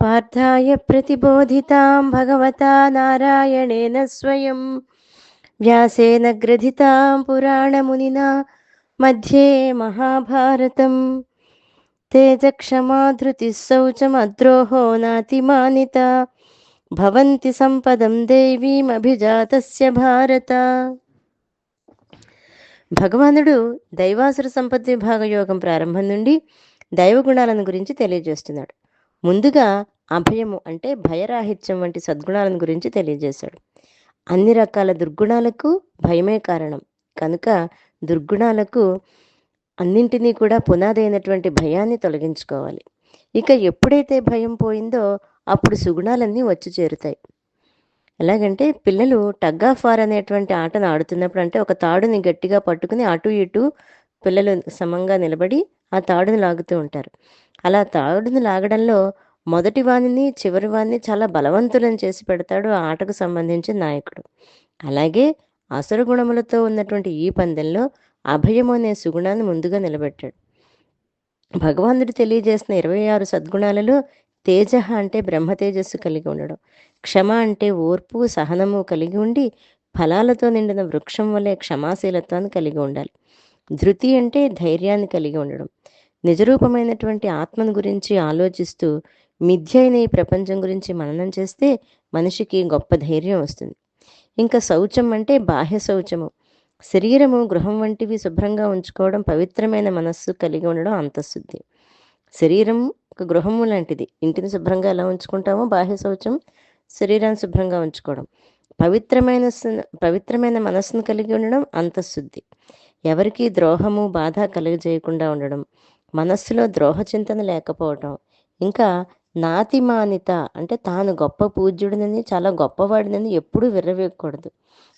पार्थाय प्रतिबोधितां भगवता नारायणेन स्वयं व्यासेन ग्रथितां पुराणमुनिना मध्ये महाभारतम् तेजक्षमा धृतिः शौचमद्रोहो नातिमानिता భవంతి సంపదం దేవీమభిజాతస్య భారత భగవానుడు దైవాసుర సంపత్తి విభాగ యోగం ప్రారంభం నుండి దైవ గుణాలను గురించి తెలియజేస్తున్నాడు ముందుగా అభయము అంటే భయరాహిత్యం వంటి సద్గుణాలను గురించి తెలియజేశాడు. అన్ని రకాల దుర్గుణాలకు భయమే కారణం. కనుక దుర్గుణాలకు అన్నింటినీ కూడా పునాదైనటువంటి భయాన్ని తొలగించుకోవాలి. ఇక ఎప్పుడైతే భయం పోయిందో అప్పుడు సుగుణాలన్నీ వచ్చి చేరుతాయి. ఎలాగంటే పిల్లలు టగ్ ఆఫ్ వార్ అనేటువంటి ఆటను ఆడుతున్నప్పుడు అంటే ఒక తాడుని గట్టిగా పట్టుకుని అటు ఇటు పిల్లలు సమంగా నిలబడి ఆ తాడుని లాగుతూ ఉంటారు. అలా తాడుని లాగడంలో మొదటి వాణిని చివరి వాణిని చాలా బలవంతులను చేసి పెడతాడు ఆ ఆటకు సంబంధించిన నాయకుడు. అలాగే అసుర గుణములతో ఉన్నటువంటి ఈ పందెంలో అభయము అనే సుగుణాన్ని ముందుగా నిలబెట్టాడు. భగవానుడు తెలియజేసిన ఇరవై ఆరు సద్గుణాలలో తేజ అంటే బ్రహ్మ తేజస్సు కలిగి ఉండడం. క్షమ అంటే ఓర్పు సహనము కలిగి ఉండి ఫలాలతో నిండిన వృక్షం వలె క్షమాశీలత్వాన్ని కలిగి ఉండాలి. ధృతి అంటే ధైర్యాన్ని కలిగి ఉండడం. నిజరూపమైనటువంటి ఆత్మను గురించి ఆలోచిస్తూ మిథ్య అయిన ఈ ప్రపంచం గురించి మననం చేస్తే మనిషికి గొప్ప ధైర్యం వస్తుంది. ఇంకా శౌచం అంటే బాహ్య శౌచము. శరీరము గృహం వంటివి శుభ్రంగా ఉంచుకోవడం పవిత్రమైన మనస్సు కలిగి ఉండడం అంతఃశుద్ధి. శరీరం ఒక గృహము లాంటిది. ఇంటిని శుభ్రంగా ఎలా ఉంచుకుంటామో బాహ్య శౌచం శరీరాన్ని శుభ్రంగా ఉంచుకోవడం. పవిత్రమైన పవిత్రమైన మనస్సును కలిగి ఉండడం అంతఃశుద్ధి. ఎవరికి ద్రోహము బాధ కలుగజేయకుండా ఉండడం. మనస్సులో ద్రోహ చింతన లేకపోవటం. ఇంకా నాతిమానిత అంటే తాను గొప్ప పూజ్యుడినని చాలా గొప్పవాడినని ఎప్పుడూ విర్రవేయకూడదు.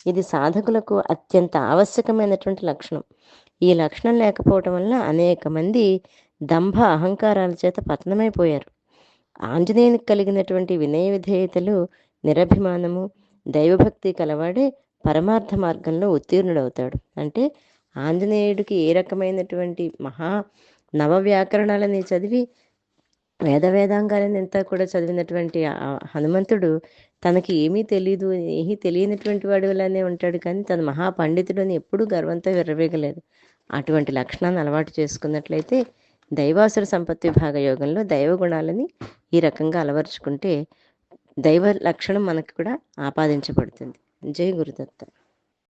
ఇది సాధకులకు అత్యంత ఆవశ్యకమైనటువంటి లక్షణం. ఈ లక్షణం లేకపోవటం వల్ల అనేక మంది దంభ అహంకారాల చేత పతనమైపోయారు. ఆంజనేయునికి కలిగినటువంటి వినయ విధేయతలు నిరభిమానము దైవభక్తి కలవాడే పరమార్థ మార్గంలో ఉత్తీర్ణుడవుతాడు. అంటే ఆంజనేయుడికి ఏ రకమైనటువంటి మహా నవ వ్యాకరణాలని చదివి వేద వేదాంగాలని అంతా కూడా చదివినటువంటి హనుమంతుడు తనకి ఏమీ తెలియదు ఏమీ తెలియనటువంటి వాడిలానే ఉంటాడు కానీ తన మహాపండితుడు అని ఎప్పుడూ గర్వంతో విర్రవేగలేదు. అటువంటి లక్షణాన్ని అలవాటు చేసుకున్నట్లయితే దైవాసుర సంపత్తి విభాగ యోగంలో దైవ గుణాలని ఈ రకంగా అలవరుచుకుంటే దైవ లక్షణం మనకు కూడా ఆపాదించబడుతుంది. జై గురుదత్త.